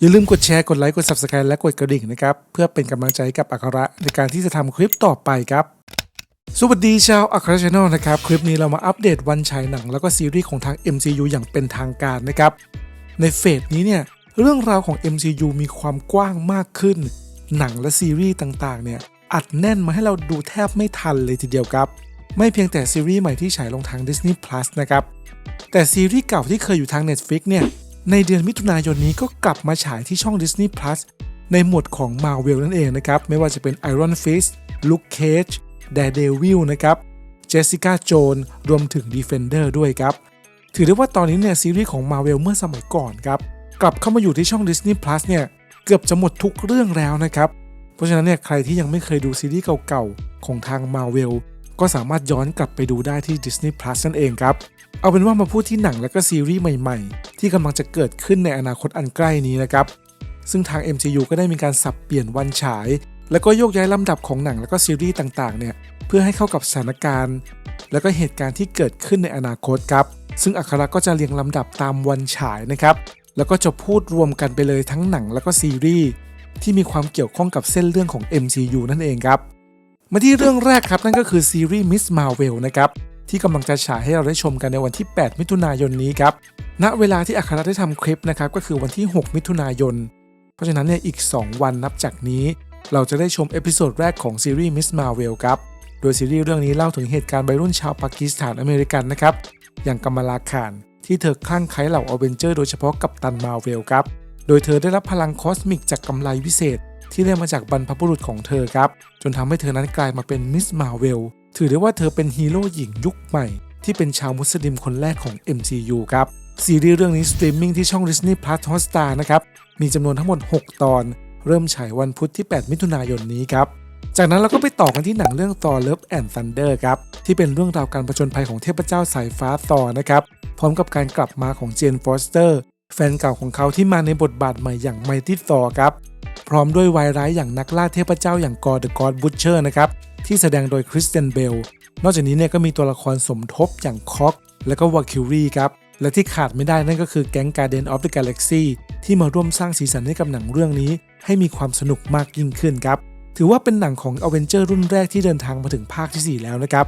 อย่าลืมกดแชร์ กดไลค์ กด Subscribe และกดกระดิ่งนะครับ เพื่อเป็นกำลังใจกับอัคระในการที่จะทำคลิปต่อไปครับ สวัสดีชาวอัครชาแนลนะครับ คลิปนี้เรามาอัปเดตวันฉายหนัง แล้วก็ซีรีส์ของทาง MCU อย่างเป็นทางการนะครับ ในเฟสนี้เนี่ยเรื่องราวของ MCU มีความกว้างมากขึ้น หนังและซีรีส์ต่างๆเนี่ยอัดแน่นมาให้เราดูแทบไม่ทันเลยทีเดียวครับ ไม่เพียงแต่ซีรีส์ใหม่ที่ฉายลงทาง Disney Plus นะครับแต่ซีรีส์เก่าที่เคยอยู่ทาง Netflix เนี่ย ในเดือนมิถุนายนนี้ก็กลับมาฉายที่ช่อง Disney Plus ในหมวดของ Marvel นั่นเองนะครับ ไม่ว่าจะเป็น Iron Fist Luke Cage Daredevil นะครับ Jessica Jones รวมถึง Defender ด้วยครับ ถือได้ว่าตอนนี้เนี่ยซีรีส์ของ Marvel เมื่อสมัยก่อนครับ กลับเข้ามาอยู่ที่ช่อง Disney Plus เนี่ย เกือบจะหมดทุกเรื่องแล้วนะครับ เพราะฉะนั้นเนี่ยใครที่ยังไม่เคยดูซีรีส์เก่าๆ ของทาง Marvel ก็สามารถย้อนกลับไปดูได้ที่ Disney Plus นั่นเองครับ เอาเป็นว่ามาพูดที่หนังและก็ซีรีส์ใหม่ๆ ที่กำลังจะเกิดขึ้นในอนาคตอันใกล้นี้นะครับ ซึ่งทาง MCU ก็ได้มีการสับเปลี่ยนวันฉาย แล้วก็โยกย้ายลำดับของหนังและก็ซีรีส์ต่างๆเนี่ยเพื่อให้เข้ากับสถานการณ์ แล้วก็เหตุการณ์ที่เกิดขึ้นในอนาคตครับ ซึ่งอัคราก็จะเรียงลำดับตามวันฉายนะครับแล้วก็จะพูดรวมกันไปเลยทั้งหนังแล้วก็ซีรีส์ที่มีความเกี่ยวข้องกับเส้นเรื่องของ MCU นั่นเองครับ มาที่เรื่องแรกครับนั่นก็คือซีรีส์ Miss Marvel นะครับที่กำลังจะฉายให้เราได้ชมกันในวันที่ 8 มิถุนายนนี้ครับณเวลาที่อัคราได้ทำคลิปนะครับก็คือวันที่ 6 มิถุนายน เพราะฉะนั้นเนี่ยอีก 2 วันนับจากนี้ เราจะได้ชมเอพิโซดแรกของซีรีส์ Miss Marvel ครับโดยซีรีส์เรื่องนี้เล่าถึงเหตุการณ์วัยรุ่นชาวปากีสถานอเมริกันนะครับอย่างกัมลาขานที่เธอคลั่งไคล้เหล่าอเวนเจอร์โดยเฉพาะกับตันมาเวลครับ โดยเธอได้รับพลังคอสมิกจากกำไลวิเศษ ที่ได้มาจากบรรพบุรุษของเธอครับ จนทำให้เธอนั้นกลายมาเป็นมิสมาเวลถือได้ว่าเธอเป็นฮีโร่หญิงยุคใหม่ ที่เป็นชาวมุสลิมคนแรกของ MCU ครับ ซีรีส์เรื่องนี้สตรีมมิ่งที่ช่อง Disney Plus Hotstar นะครับ มีจำนวนทั้งหมด 6 ตอน เริ่มฉายวันพุธที่ 8 มิถุนายนนี้ครับ จากนั้นเราก็ไปต่อกันที่หนังเรื่อง Thor Love and Thunder ครับ ที่เป็นเรื่องราวการผจญภัยของเทพเจ้าสายฟ้า Thor นะครับ พร้อมกับการกลับมาของเจนฟอสเตอร์แฟนเก่าของเขาที่มาในบทบาทใหม่อย่าง Mighty Thor ครับ พร้อมด้วยวายร้ายอย่างนักล่าเทพเจ้าอย่างกอร์เดอะกอดบูชเชอร์นะครับที่แสดงโดยคริสเตนเบลนอกจากนี้เนี่ยก็มีตัวละครสมทบอย่างคอกและก็วาคิวรีครับและที่ขาดไม่ได้นั่นก็คือแก๊งการ์เดนออฟเดอะกาแล็กซี่ที่มาร่วมสร้างสีสันให้กับหนังเรื่องนี้ ให้มีความสนุกมากยิ่งขึ้นครับถือว่าเป็นหนังของอเวนเจอร์รุ่นแรกที่เดินทางมาถึงภาคที่ 4 แล้วนะครับ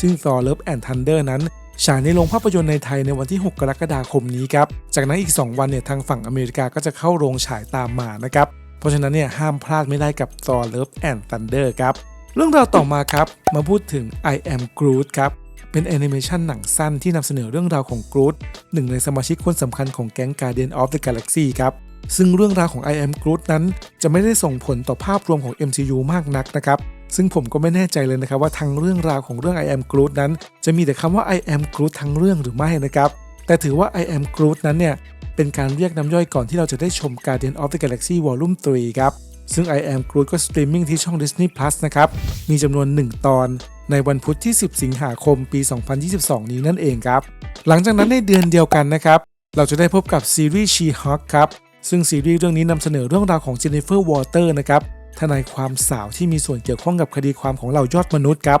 ซึ่ง Thor Love and Thunder นั้นฉายในโรงภาพยนตร์ในไทยในวันที่ 6 กรกฎาคมนี้ครับ จากนั้นอีก 2 วันเนี่ยทางฝั่งอเมริกาก็จะเข้าโรงฉายตามมานะครับ เพราะฉะนั้นเนี่ยห้ามพลาดไม่ได้กับ Thor Love and Thunder ครับ เรื่องราวต่อมาครับ มาพูดถึง I Am Groot ครับเป็นแอนิเมชันหนังสั้นที่นำเสนอเรื่องราวของกรู t หนึ่งในสมาชิกคนสำคัญของแก๊ง Guardian of the Galaxy ครับ ซึ่งเรื่องราวของ I Am Groot นั้น จะไม่ได้ส่งผลต่อภาพรวมของ MCU มากนักนะครับ ซึ่งผมก็ไม่แน่ใจเลยนะครับว่าทั้งเรื่องราวของเรื่อง I Am Groot นั้น จะมีแต่คำว่า I Am Groot ทั้งเรื่องหรือไม่นะครับ แต่ถือว่า I Am Groot นั้นเนี่ย เป็นการเรียกน้ำย่อยก่อนที่เราจะได้ชม Guardian of the Galaxy Volume 3 ครับ ซึ่ง I Am Groot ก็สตรีมมิ่งที่ช่อง Disney Plus นะครับ มีจำนวน 1 ตอนในวันพุธที่ 10 สิงหาคมปี 2022 นี้นั่นเองครับ หลังจากนั้นในเดือนเดียวกันนะครับ เราจะได้พบกับซีรีส์ She-Hulk ครับ ซึ่งซีรีส์เรื่องนี้นำเสนอเรื่องราวของเจนนิเฟอร์วอเตอร์นะครับทนายความสาวที่มีส่วนเกี่ยวข้องกับคดีความของเหล่ายอดมนุษย์ครับ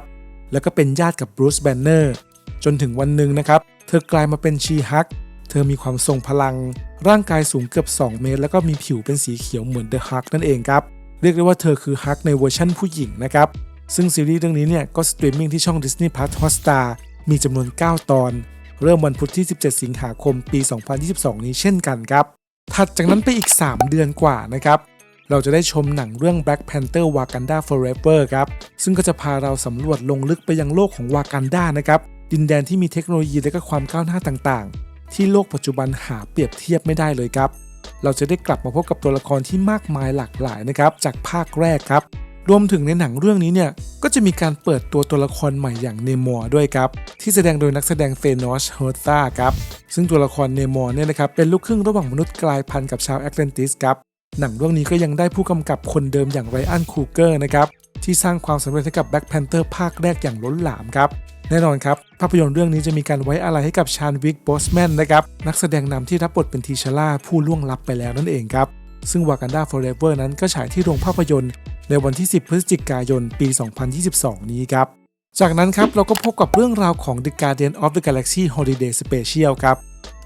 แล้วก็เป็นญาติกับบรูซแบนเนอร์จนถึงวันหนึ่งนะครับ เธอกลายมาเป็นชีฮัก เธอมีความทรงพลัง ร่างกายสูงเกือบ 2 เมตร แล้วก็มีผิวเป็นสีเขียวเหมือนเดอะฮักนั่นเองครับ เรียกได้ว่าเธอคือฮักในเวอร์ชั่นผู้หญิงนะครับ ซึ่งซีรีส์เรื่องนี้เนี่ยก็สตรีมมิ่งที่ช่อง Disney Plus Hotstar มีจำนวน 9 ตอน เริ่มวันพุธที่ 17 สิงหาคมปี 2022 นี้เช่นกันครับ ถัดจากนั้นไปอีก 3 เดือนกว่านะครับเราจะได้ชมหนังเรื่อง Black Panther Wakanda Forever ครับ ซึ่งก็จะพาเราสำรวจลงลึกไปยังโลกของวากันดานะครับ ดินแดนที่มีเทคโนโลยีและก็ความก้าวหน้าต่างๆ ที่โลกปัจจุบันหาเปรียบเทียบไม่ได้เลยครับ เราจะได้กลับมาพบกับตัวละครที่มากมายหลากหลายนะครับจากภาคแรกครับ รวมถึงในหนังเรื่องนี้เนี่ยก็จะมีการเปิดตัวตัวละครใหม่อย่างเนมอร์ด้วยครับ ที่แสดงโดยนักแสดงเฟนอชเฮอร์ตาครับซึ่งตัวละครเนมอร์เนี่ยนะครับเป็นลูกครึ่งระหว่างมนุษย์กลายพันธุ์กับชาวแอตแลนติสครับหนังเรื่องนี้ก็ยังได้ผู้กำกับคนเดิมอย่างไรอันคูเกอร์นะครับที่สร้างความสำเร็จให้กับ Black Panther ภาคแรกอย่างล้นหลามครับ แน่นอนครับ ภาพยนตร์เรื่องนี้จะมีการไว้อะไรให้กับชานวิกบอสแมนนะครับ นักแสดงนำที่รับบทเป็นทีชาร่าผู้ล่วงลับไปแล้วนั่นเองครับ ซึ่ง Wakanda Forever นั้นก็ฉายที่โรงภาพยนตร์ ในวันที่ 10 พฤศจิกายน ปี 2022 นี้ครับ จากนั้นครับเราก็พบกับเรื่องราวของ The Guardian of the Galaxy Holiday Special ครับ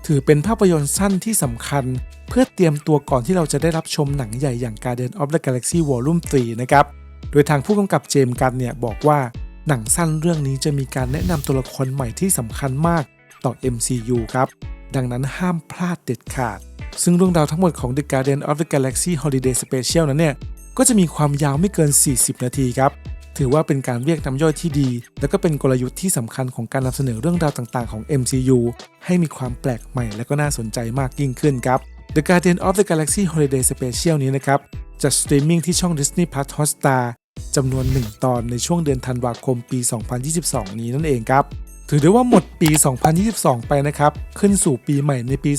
ถือเป็นภาพยนตร์สั้นที่สำคัญ เพื่อเตรียมตัวก่อนที่เราจะได้รับชมหนังใหญ่อย่าง Guardian of the Galaxy Volume 3 นะครับ โดยทางผู้กำกับเจมส์กันเนี่ยบอกว่า หนังสั้นเรื่องนี้จะมีการแนะนำตัวละครใหม่ที่สำคัญมากต่อ MCU ครับ ดังนั้นห้ามพลาดเด็ดขาด ซึ่งเรื่องราวทั้งหมดของ The Guardian of the Galaxy Holiday Special นั้นเนี่ย ก็จะมีความยาวไม่เกิน 40 นาทีครับ ถือว่าเป็นการเรียกน้ำย่อยที่ดี และก็เป็นกลยุทธ์ที่สำคัญของการนำเสนอเรื่องราวต่างๆของ MCU ให้มีความแปลกใหม่และก็น่าสนใจมากยิ่งขึ้นครับ The Guardian of the Galaxy Holiday Special นี้นะครับจะสตรีมมิ่งที่ช่อง Disney Plus Hotstar จำนวน 1 ตอนในช่วงเดือนธันวาคมปี 2022 นี้นั่นเองครับถือได้ว่าหมดปี 2022 ไปนะครับ ขึ้นสู่ปีใหม่ในปี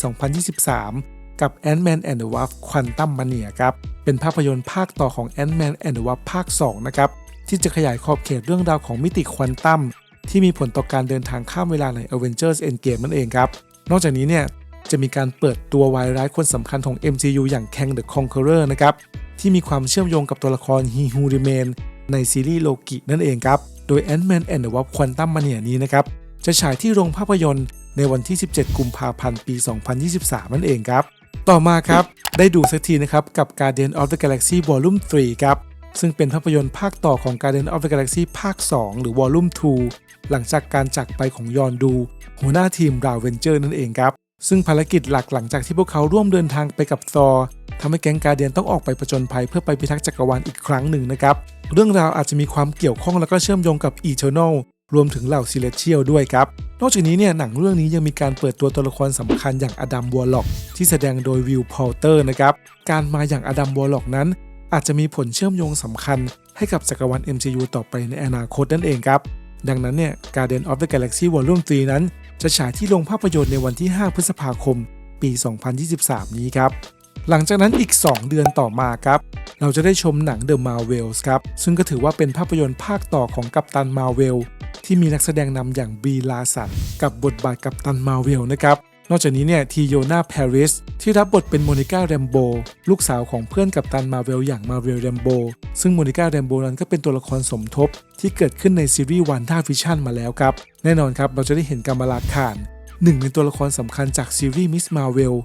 2023 กับ Ant-Man and the Wasp Quantum Mania ครับ เป็นภาพยนตร์ภาคต่อของ Ant-Man and the Wasp ภาค 2 นะครับ ที่จะขยายขอบเขตเรื่องราวของมิติควอนตัมที่มีผลต่อการเดินทางข้ามเวลาใน Avengers Endgame นั่นเองครับ นอกจากนี้เนี่ย จะมีการเปิดตัววายร้ายคนสำคัญของ MCU อย่าง Kang the Conqueror นะครับ ที่มีความเชื่อมโยงกับตัวละคร He Who Remain ในซีรีส์โลกินั่นเองครับ โดย Ant-Man and the Wasp Quantum Mania นี้นะครับ จะฉายที่โรงภาพยนตร์ในวันที่ 17 กุมภาพันธ์ ปี 2023 นั่นเองครับ ต่อมาครับ ได้ดูสักทีนะครับ กับ Guardian of the Galaxy Volume 3 ครับ ซึ่งเป็นภาพยนตร์ภาคต่อของ Guardian of the Galaxy ภาค 2 หรือ Volume 2 หลังจากการจากไปของยอนดู หัวหน้าทีมราวเวนเจอร์นั่นเองครับ ซึ่งภารกิจหลักหลังจากที่พวกเขาร่วมเดินทางไปกับซอร์ ทำให้แก๊งกาเดียนต้องออกไปประจนภัยเพื่อไปพิทักษ์จักรวาลอีกครั้งหนึ่งนะครับ เรื่องราวอาจจะมีความเกี่ยวข้องแล้วก็เชื่อมโยงกับ Eternal รวมถึงเหล่าซิเลเชียลด้วยครับ นอกจากนี้เนี่ยหนังเรื่องนี้ยังมีการเปิดตัวตัวละครสำคัญอย่างอดัมวอลล็อกที่แสดงโดยวิลพอลเตอร์นะครับ การมาอย่างอดัมวอลล็อกนั้น อาจจะมีผลเชื่อมโยงสำคัญ ให้กับจักรวาล MCU ต่อไปในอนาคตนั่นเองครับ ดังนั้นเนี่ย Guardian of the Galaxy Volume 3 นั้น จะฉายที่โรงภาพยนตร์ในวันที่ 5 พฤษภาคม ปี 2023 นี้ครับ หลังจากนั้นอีก 2 เดือนต่อมาครับ เราจะได้ชมหนัง The Marvels ครับ ซึ่งก็ถือว่าเป็นภาพยนตร์ภาคต่อของกัปตันมาเวลที่มีนักแสดงนำอย่างบีลาสันกับบทบาทกัปตันมาเวลนะครับนอกจากนี้เนี่ยทีโยนาปาริสที่รับบทเป็นโมนิก้าแรมโบลูกสาวของเพื่อนกัปตันมาเวลอย่างมาเวลแรมโบซึ่งโมนิก้าแรมโบนั้นก็เป็นตัวละครสมทบ ที่เกิดขึ้นในซีรีส์วันด้าฟิชั่นมาแล้วครับ แน่นอนครับ เราจะได้เห็นกามาลาคาน หนึ่งในตัวละครสำคัญจากซีรีส์มิสมาเวล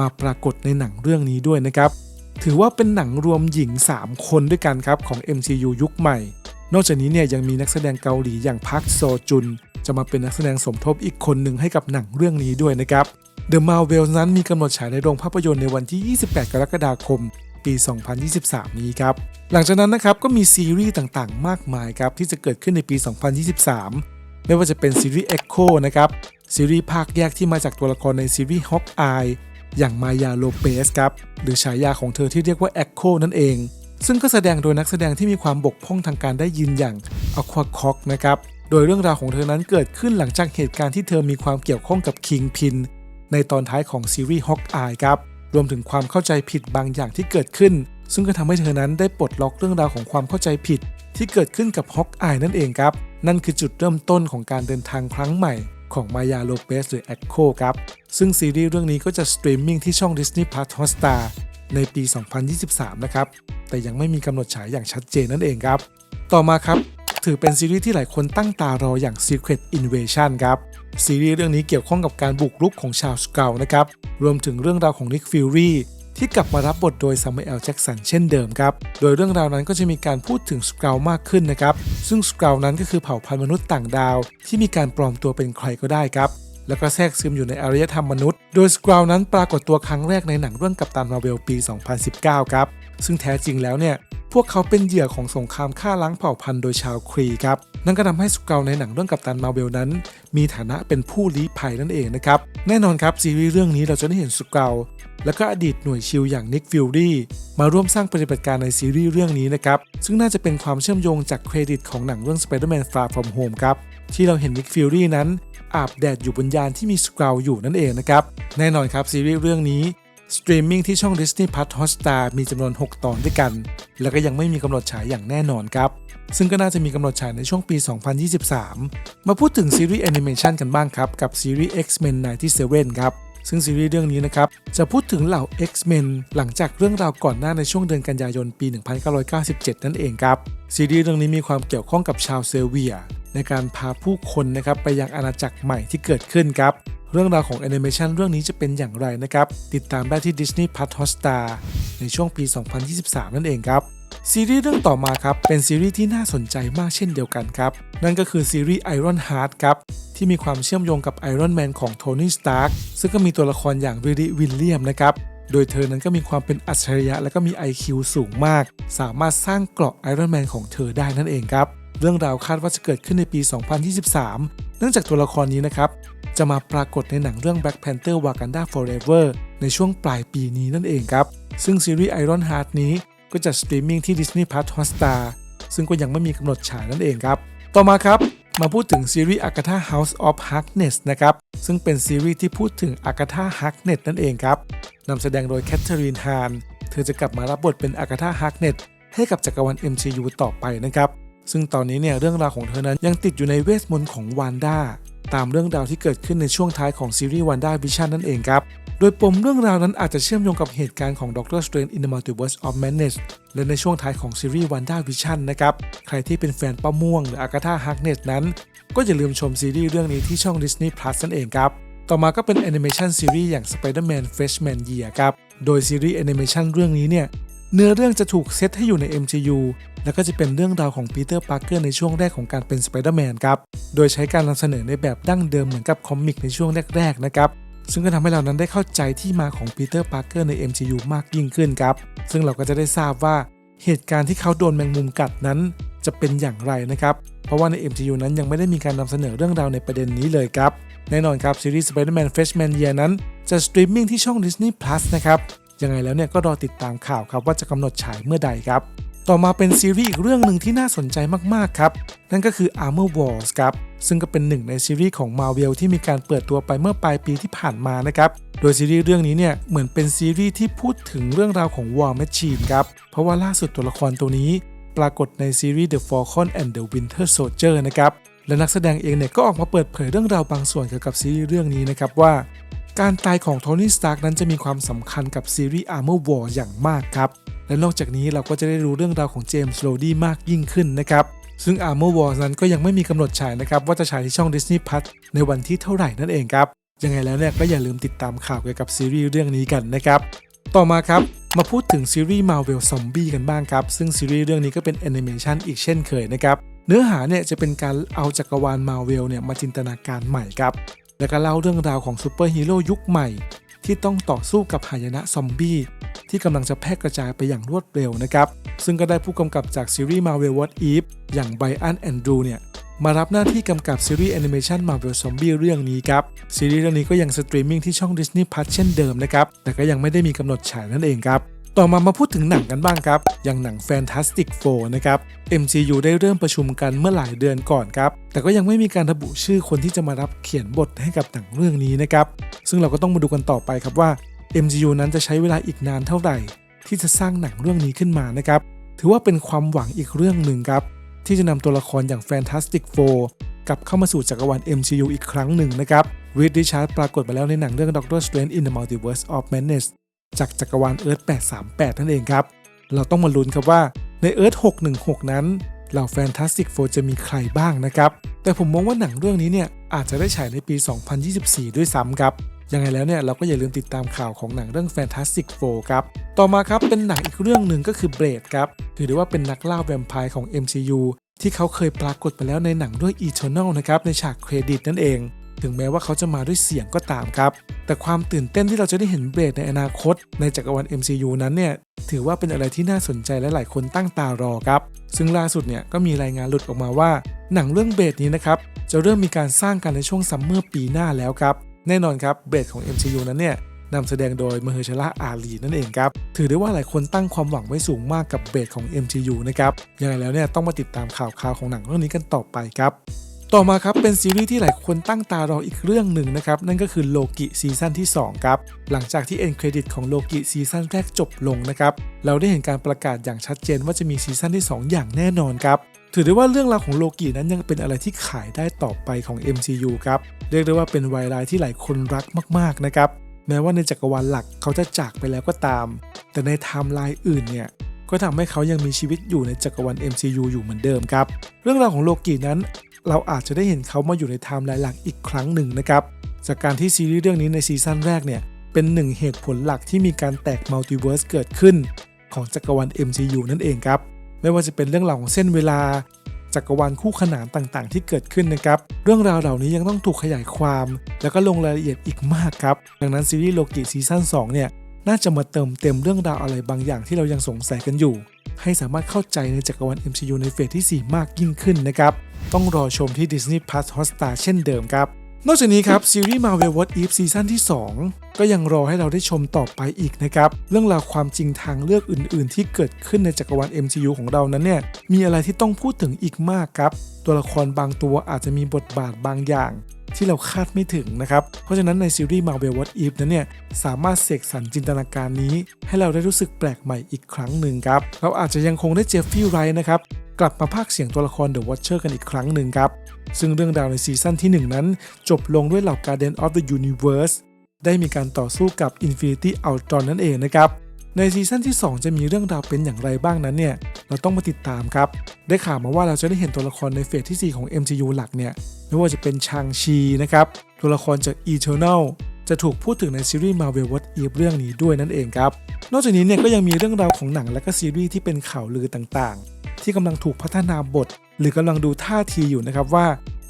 มาปรากฏในหนังเรื่องนี้ด้วยนะครับ ถือว่าเป็นหนังรวมหญิง 3 คนด้วยกันครับของ MCU ยุคใหม่ นอกจากนี้เนี่ยยังมีนักแสดงเกาหลีอย่างพักโซจุน จะมาเป็นนักแสดงสมทบอีกคนหนึ่งให้กับหนังเรื่องนี้ด้วยนะครับ The Marvel นั้นมีกำหนดฉายในโรงภาพยนตร์ในวันที่ 28 กรกฎาคม ปี 2023 นี้ครับ หลังจากนั้นนะครับก็มีซีรีส์ต่างๆ มากมายครับที่จะเกิดขึ้นในปี 2023 ไม่ว่าจะเป็นซีรีส์ Echo นะครับ ซีรีส์ภาคแยกที่มาจากตัวละครในซีรีส์ Hawkeye อย่างมายาโลเปสครับ หรือฉายาของเธอที่เรียกว่า Echo นั่นเอง ซึ่งก็แสดงโดยนักแสดงที่มีความบกพร่องทางการได้ยินอย่าง Aqua Cock นะครับ โดยเรื่องราวของเธอนั้นเกิดขึ้นหลังจากเหตุการณ์ที่เธอมีความเกี่ยวข้องกับ Kingpin ในตอนท้ายของซีรีส์ Hawkeye ครับ รวมถึงความเข้าใจผิดบางอย่างที่เกิดขึ้น ซึ่งก็ทำให้เธอนั้นได้ปลดล็อกเรื่องราวของความเข้าใจผิด ที่เกิดขึ้นกับ Hawkeye นั่นเองครับ นั่นคือจุดเริ่มต้นของการเดินทางครั้งใหม่ ของมายาโลเปสหรือ Echo คครับ ซึ่งซีรีส์เรื่องนี้ก็จะสตรีมมิ่งที่ช่อง Disney Plus Hotstar ในปี 2023 นะครับ แต่ยังไม่มีกำหนดฉายอย่างชัดเจนนั่นเองครับ ต่อมาครับ ถือเป็นซีรีส์ที่หลายคนตั้งตารออย่าง Secret Invasion ครับ ซีรีส์เรื่องนี้เกี่ยวข้องกับการบุกรุกของชาวสเกลนะครับ รวมถึงเรื่องราวของ Nick Fury ที่กลับมารับบทโดยซามูเอลแจ็กสันเช่นเดิมครับ โดยเรื่องราวนั้นก็จะมีการพูดถึงสกาวมากขึ้นนะครับ ซึ่งสกาวนั้นก็คือเผ่าพันธุ์มนุษย์ต่างดาว ที่มีการปลอมตัวเป็นใครก็ได้ครับ แล้วก็แทรกซึมอยู่ในอารยธรรมมนุษย์ โดยสกาวนั้นปรากฏตัวครั้งแรกในหนังเรื่องกัปตันมาเวลปี 2019 ครับ ซึ่งแท้จริงแล้วเนี่ย พวกเขาเป็นเหยื่อของสงครามฆ่าล้างเผ่าพันธุ์โดยชาวครีครับ นั่นก็ทำให้สเกลในหนังเรื่องกัปตันมาเวลนั้น มีฐานะเป็นผู้ลี้ภัยนั่นเองนะครับ แน่นอนครับซีรีส์เรื่องนี้เราจะได้เห็นสเกลแล้วก็อดีตหน่วยชิลอย่างนิกฟิลลี่มาร่วมสร้างปฏิบัติการในซีรีส์เรื่องนี้นะครับ ซึ่งน่าจะเป็นความเชื่อมโยงจากเครดิตของหนังเรื่อง Spider-Man Far From Home ครับที่เราเห็นนิกฟิลลี่นั้นอาบแดดอยู่บนยานที่มีสเกลอยู่นั่นเองนะครับแน่นอนครับซีรีส์เรื่องนี้ สตรีมมิ่งที่ช่อง Disney Plus Hotstar มีจำนวน 6 ตอนด้วยกัน แล้วก็ยังไม่มีกำหนดฉายอย่างแน่นอนครับ ซึ่งก็น่าจะมีกำหนดฉายในช่วงปี 2023 มาพูดถึงซีรีส์แอนิเมชันกันบ้างครับ กับซีรีส์ X-Men 97 ครับ ซึ่งซีรีส์เรื่องนี้นะครับ จะพูดถึงเหล่า X-Men หลังจากเรื่องราวก่อนหน้าในช่วงเดือนกันยายนปี 1997 นั่นเองครับ ซีรีส์เรื่องนี้มีความเกี่ยวข้องกับชาวเซเวีย ในการพาผู้คนนะครับไปยังอาณาจักรใหม่ที่เกิดขึ้นครับ เรื่องราวของแอนิเมชันเรื่องนี้จะเป็นอย่างไรนะครับ ติดตามได้ที่ Disney Plus Hotstar ในช่วงปี 2023 นั่นเองครับซีรีส์เรื่องต่อมาครับ เป็นซีรีส์ที่น่าสนใจมากเช่นเดียวกันครับ นั่นก็คือซีรีส์ Iron Heart ครับ ที่มีความเชื่อมโยงกับ Iron Man ของโทนี่สตาร์กซึ่งก็มีตัวละครอย่างริริวิลเลียมนะครับ โดยเธอนั้นก็มีความเป็นอัจฉริยะและก็มี IQ สูงมาก สามารถสร้างเกราะ Iron Man ของเธอได้นั่นเองครับ เรื่องราวคาดว่าจะเกิดขึ้นในปี 2023 เนื่องจากตัวละครนี้นะครับ จะมาปรากฏในหนังเรื่อง Black Panther Wakanda Forever ในช่วงปลายปีนี้นั่นเองครับ ซึ่งซีรีส์ Iron Heart นี้ก็จะสตรีมมิ่งที่ Disney Plus Hotstar ซึ่งก็ยังไม่มีกำหนดฉายนั่นเองครับ ต่อมาครับ มาพูดถึงซีรีส์ Agatha House of Harkness นะครับ ซึ่งเป็นซีรีส์ที่พูดถึง Agatha Harkness นั่นเองครับนำแสดงโดยแคทเธอรีนฮานเธอจะกลับมารับบทเป็น Agatha Harkness ให้กับจักรวาล MCU ต่อไปนะครับ ซึ่งตอนนี้เนี่ยเรื่องราวของเธอนั้นยังติดอยู่ในเวทมนต์ของวานด้าตามเรื่องราวที่เกิดขึ้นในช่วงท้ายของซีรีส์วันด้าวิชั่นนั่นเองครับ โดยปมเรื่องราวนั้นอาจจะเชื่อมโยงกับเหตุการณ์ของ Doctor Strange in the Multiverse of Madness และในช่วงท้ายของซีรีส์วันด้าวิชั่นนะครับ ใครที่เป็นแฟนป้าม่วงหรืออากาธาฮักเนสนั้น ก็อย่าลืมชมซีรีส์เรื่องนี้ที่ช่อง Disney Plus นั่นเองครับ ต่อมาก็เป็นแอนิเมชันซีรีส์อย่าง Spider-Man Freshman Year ครับ โดยซีรีส์แอนิเมชันเรื่องนี้เนี่ย เนื้อเรื่องจะถูกเซตให้อยู่ใน MCU แล้วก็จะเป็นเรื่องราวของปีเตอร์ ปาร์เกอร์ในช่วงแรกของการเป็นสไปเดอร์แมนครับ โดยใช้การนำเสนอในแบบดั้งเดิมเหมือนกับคอมิกในช่วงแรก ๆ นะครับ ซึ่งก็ทำให้เรานั้นได้เข้าใจที่มาของปีเตอร์ ปาร์เกอร์ใน MCU มากยิ่งขึ้นครับ ซึ่งเราก็จะได้ทราบว่าเหตุการณ์ที่เขาโดนแมงมุมกัดนั้น จะเป็นอย่างไรนะครับ เพราะว่าใน MCU นั้นยังไม่ได้มีการนำเสนอเรื่องราวในประเด็นนี้เลยครับ แน่นอนครับซีรีส์ Spider-Man Freshman Year นั้นจะสตรีมมิ่งที่ช่อง Disney Plus นะครับ ยังไงแล้วเนี่ยก็รอติดตามข่าวครับว่าจะกำหนดฉายเมื่อใดครับ ต่อมาเป็นซีรีส์อีกเรื่องหนึ่งที่น่าสนใจมากๆครับ นั่นก็คือ Armor Wars ครับ ซึ่งก็เป็นหนึ่งในซีรีส์ของ Marvel ที่มีการเปิดตัวไปเมื่อปลายปีที่ผ่านมานะครับโดยซีรีส์เรื่องนี้เนี่ยเหมือนเป็นซีรีส์ที่พูดถึงเรื่องราวของ War Machine ครับเพราะว่าล่าสุดตัวละครตัวนี้ ปรากฏในซีรีส์ The Falcon and the Winter Soldier นะครับและนักแสดงเองเนี่ยก็ออกมาเปิดเผยเรื่องราวบางส่วนเกี่ยวกับซีรีส์เรื่องนี้นะครับว่า การตายของโทนี่สตาร์กนั้นจะมีความสำคัญกับซีรีส์ Armor War อย่างมากครับ และนอกจากนี้เราก็จะได้รู้เรื่องราวของเจมส์โรดี้มากยิ่งขึ้นนะครับ ซึ่ง Armor War นั้นก็ยังไม่มีกำหนดฉายนะครับ ว่าจะฉายที่ช่อง Disney Plus ในวันที่เท่าไหร่นั่นเองครับ ยังไงแล้วเนี่ยก็อย่าลืมติดตามข่าวเกี่ยวกับซีรีส์เรื่องนี้กันนะครับ ต่อมาครับมาพูดถึงซีรีส์ Marvel Zombie กันบ้างครับ ซึ่งซีรีส์เรื่องนี้ก็เป็นแอนิเมชันอีกเช่นเคยนะครับเนื้อหาเนี่ยจะเป็นการเอาจักรวาล Marvel เนี่ยมาจินตนาการใหม่ครับ แล้วก็เล่าเรื่องราวของซูเปอร์ฮีโร่ยุคใหม่ ที่ต้องต่อสู้กับหายนะซอมบี้ที่กำลังจะแพร่กระจายไปอย่างรวดเร็วนะครับ ซึ่งก็ได้ผู้กำกับจากซีรีส์ Marvel What If อย่างไบอันแอนดรูเนี่ยมารับหน้าที่กำกับซีรีส์แอนิเมชัน Marvel Zombie เรื่องนี้ครับ ซีรีส์เรื่องนี้ก็ยังสตรีมมิ่งที่ช่อง Disney Plus เช่นเดิมนะครับ แต่ก็ยังไม่ได้มีกำหนดฉายนั่นเองครับ ต่อมามาพูดถึงหนังกันบ้างครับ อย่างหนัง Fantastic Four นะครับ MCU ได้เริ่มประชุมกันเมื่อหลายเดือนก่อนครับ แต่ก็ยังไม่มีการระบุชื่อคนที่จะมารับเขียนบทให้กับหนังเรื่องนี้นะครับ ซึ่งเราก็ต้องมาดูกันต่อไปครับว่า MCU นั้นจะใช้เวลาอีกนานเท่าไหร่ ที่จะสร้างหนังเรื่องนี้ขึ้นมานะครับ ถือว่าเป็นความหวังอีกเรื่องหนึ่งครับ ที่จะนำตัวละครอย่าง Fantastic Four กลับเข้ามาสู่จักรวาล MCU อีกครั้งหนึ่งนะครับวิดริชาร์ดปรากฏมาแล้วในหนังเรื่อง Doctor Strange in the Multiverse of Madness จากจักรวาล Earth 838 นั่นเองครับ เราต้องมาลุ้นครับว่าใน Earth 616 นั้นเหล่า Fantastic Four จะมีใครบ้างนะครับ แต่ผมมองว่าหนังเรื่องนี้เนี่ยอาจจะได้ฉายในปี 2024 ด้วยซ้ำครับ ยังไงแล้วเนี่ยเราก็อย่าลืมติดตามข่าวของหนังเรื่อง Fantastic Four ครับ ต่อมาครับเป็นหนังอีกเรื่องหนึ่งก็คือ Blade ครับ ถือได้ว่าเป็นนักล่าแวมไพร์ของ MCU ที่เขาเคยปรากฏไปแล้วในหนังด้วย Eternal นะครับในฉากเครดิตนั่นเอง ถึงแม้ว่าเขาจะมาด้วยเสียงก็ตามครับ แต่ความตื่นเต้นที่เราจะได้เห็นเบรดในอนาคต ในจักรวาล MCU นั้นเนี่ยถือว่าเป็นอะไรที่น่าสนใจและหลายคนตั้งตารอครับ ซึ่งล่าสุดเนี่ยก็มีรายงานหลุดออกมาว่า หนังเรื่องเบรดนี้นะครับจะเริ่มมีการสร้างกันในช่วงซัมเมอร์ปีหน้าแล้วครับแน่นอนครับเบรดของ MCU นั้นเนี่ยนำแสดงโดยมเฮชลาอาลีนั่นเองครับ ถือได้ว่าหลายคนตั้งความหวังไว้สูงมากกับเบรดของ MCU นะครับ ยังไงแล้วเนี่ยต้องมาติดตามข่าวคราวของหนังเรื่องนี้กันต่อไปครับ ต่อมาครับเป็นซีรีส์ที่หลายคนตั้งตารออีกเรื่องหนึ่งนะครับ นั่นก็คือโลกิซีซั่นที่ 2 ครับ หลังจากที่เอ็นเครดิตของโลกิซีซั่นแรกจบลงนะครับ เราได้เห็นการประกาศอย่างชัดเจนว่าจะมีซีซั่นที่ 2 อย่างแน่นอนครับถือได้ว่าเรื่องราวของโลกินั้นยังเป็นอะไรที่ขายได้ต่อไปของ MCU ครับ เรียกได้ว่าเป็นไวายไลน์ที่หลายคนรักมากๆนะครับ แม้ว่าในจักรวาลหลักเขาจะจากไปแล้วก็ตาม แต่ในไทม์ไลน์อื่นเนี่ยก็ทำให้เขายังมีชีวิตอยู่ในจักรวาล MCU อยู่เหมือนเดิมครับ เรื่องราวของโลกินั้น เราอาจจะได้เห็นเขามาอยู่ในไทม์ไลน์หลักอีกครั้งหนึ่งนะครับ จากการที่ซีรีส์เรื่องนี้ในซีซั่นแรกเนี่ย เป็นหนึ่งเหตุผลหลักที่มีการแตกมัลติเวิร์สเกิดขึ้น ของจักรวาล MCU นั่นเองครับ ไม่ว่าจะเป็นเรื่องราวของเส้นเวลา จักรวาลคู่ขนานต่างๆ ที่เกิดขึ้นนะครับ เรื่องราวเหล่านี้ยังต้องถูกขยายความ แล้วก็ลงรายละเอียดอีกมากครับ ดังนั้นซีรีส์โลกิซีซั่น2เนี่ยน่าจะมาเติมเต็มเรื่องราวอะไรบางอย่างที่เรายังสงสัยกันอยู่ ให้สามารถเข้าใจในจักรวาล MCU ในเฟสที่ 4 มากยิ่งขึ้นนะครับ ต้องรอชมที่ Disney Plus Hotstar เช่นเดิมครับ นอกจากนี้ครับ ซีรีส์ Marvel What If ซีซั่นที่ 2 ก็ยังรอให้เราได้ชมต่อไปอีกนะครับ เรื่องราวความจริงทางเลือกอื่น ๆ ที่เกิดขึ้นในจักรวาล MCU ของเรานั้นเนี่ยมีอะไรที่ต้องพูดถึงอีกมากครับ ตัวละครบางตัวอาจจะมีบทบาทบางอย่าง ที่เราคาดไม่ถึงนะครับ เพราะฉะนั้นในซีรีส์ Marvel What If นั้นเนี่ยสามารถเสกสรรจินตนาการนี้ ให้เราได้รู้สึกแปลกใหม่อีกครั้งหนึ่งครับ เราอาจจะยังคงได้เจฟฟี่ไรท์นะครับกลับมาพากเสียงตัวละคร The Watcher กันอีกครั้งหนึ่งครับ ซึ่งเรื่องราวในซีซั่นที่ 1 นั้น จบลงด้วยเหล่า Guardian of the Universe ได้มีการต่อสู้กับ Infinity Ultron นั่นเองนะครับ ในซีซั่นที่ 2 จะมีเรื่องราวเป็นอย่างไรบ้างนั้นเนี่ยเราต้องมาติดตามครับ ได้ข่าวมาว่าเราจะได้เห็นตัวละครในเฟสที่ 4 ของ MCU หลักเนี่ยไม่ว่าจะเป็นชางชีนะครับตัวละครจาก Eternal จะถูกพูดถึงในซีรีส์ Marvel What If เรื่องนี้ด้วยนั่นเองครับ นอกจากนี้เนี่ยก็ยังมีเรื่องราวของหนังและก็ซีรีส์ที่เป็นข่าวลือต่างๆ ที่กำลังถูกพัฒนาบท หรือกำลังดูท่าทีอยู่นะครับว่า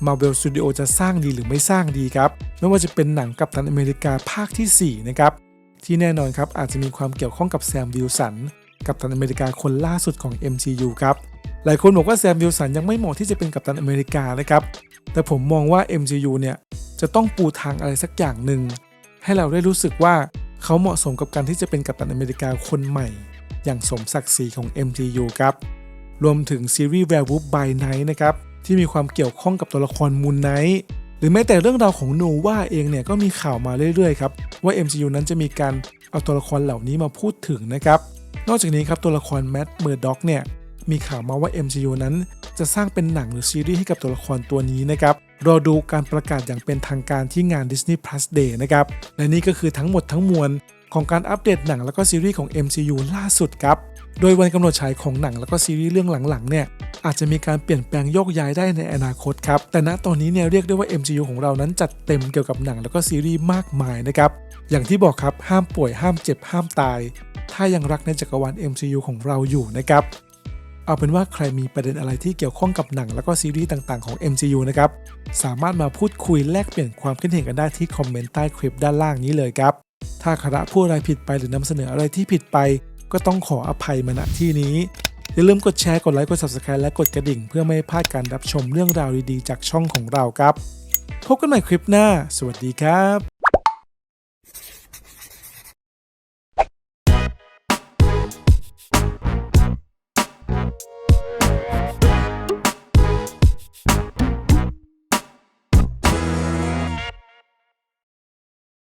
Marvel Studio จะสร้างดีหรือไม่สร้างดีครับไม่ว่าจะเป็นหนังกับตันอเมริกาภาคทีสี่4นะครับ ที่แน่นอนครับอาจจะมีความเกี่ยวข้องกับแซมวิลสันกับตันอเมริกาคนล่าสุดของ MCU ครับหลายคนบอกว่าแซมวิลสันยังไม่เหมาะที่จะเป็นกัปตันอเมริกานะครับแต่ผมมองว่า MCU เนี่ยจะต้องปูทางอะไรสักอย่างหนึ่งให้เราได้รู้สึกว่าเขาเหมาะสมกับการที่จะเป็นกัปตันอเมริกาคนใหม่ อย่างสมศักดิ์ศรีของ MCU ครับรวมถึงซีรีส์ Werewolf by Night นะครับที่มีความเกี่ยวข้องกับตัวละครมูนไนท์ หรือแม้แต่เรื่องราวของโนวาเองเนี่ยก็มีข่าวมาเรื่อยๆครับว่า MCU นั้นจะมีการเอาตัวละครเหล่านี้มาพูดถึงนะครับ นอกจากนี้ครับตัวละครแม t เมอร์ด็อกเนี่ยมีข่าวมาว่า MCU นั้นจะสร้างเป็นหนังหรือซีรีส์ให้กับตัวละครตัวนี้นะครับ รอดูการประกาศอย่างเป็นทางการที่งาน Disney Plus Day นะครับ และนี่ก็คือทั้งหมดทั้งมวลของการอัปเดตหนังแล้วก็ซีรีส์ของ MCU ล่าสุดครับ โดยวันกำหนดฉายของหนังแล้วก็ซีรีส์เรื่องหลังๆเนี่ยอาจจะมีการเปลี่ยนแปลงโยกย้ายได้ในอนาคตครับ แต่ณตอนนี้เนี่ยเรียกได้ว่า MCU ของเรานั้นจัดเต็มเกี่ยวกับหนังแล้วก็ซีรีส์มากมายนะครับ อย่างที่บอกครับห้ามป่วยห้ามเจ็บห้ามตาย ถ้ายังรักในจักรวาล MCU ของเราอยู่นะครับ เอาเป็นว่าใครมีประเด็นอะไรที่เกี่ยวข้องกับหนังแล้วก็ซีรีส์ต่างๆของ MCU นะครับ สามารถมาพูดคุยแลกเปลี่ยนความคิดเห็นกันได้ที่คอมเมนต์ใต้คลิปด้านล่างนี้เลยครับ ถ้าคณะพูดอะไรผิดไปหรือนำเสนออะไรที่ผิดไป ก็ต้องขออภัยมาณที่นี้ อย่าลืมกดแชร์ กดไลค์ กด subscribe และกดกระดิ่ง เพื่อไม่ให้พลาดการรับชมเรื่องราวดีๆ จากช่องของเราครับ พบกันใหม่คลิปหน้า สวัสดีครับ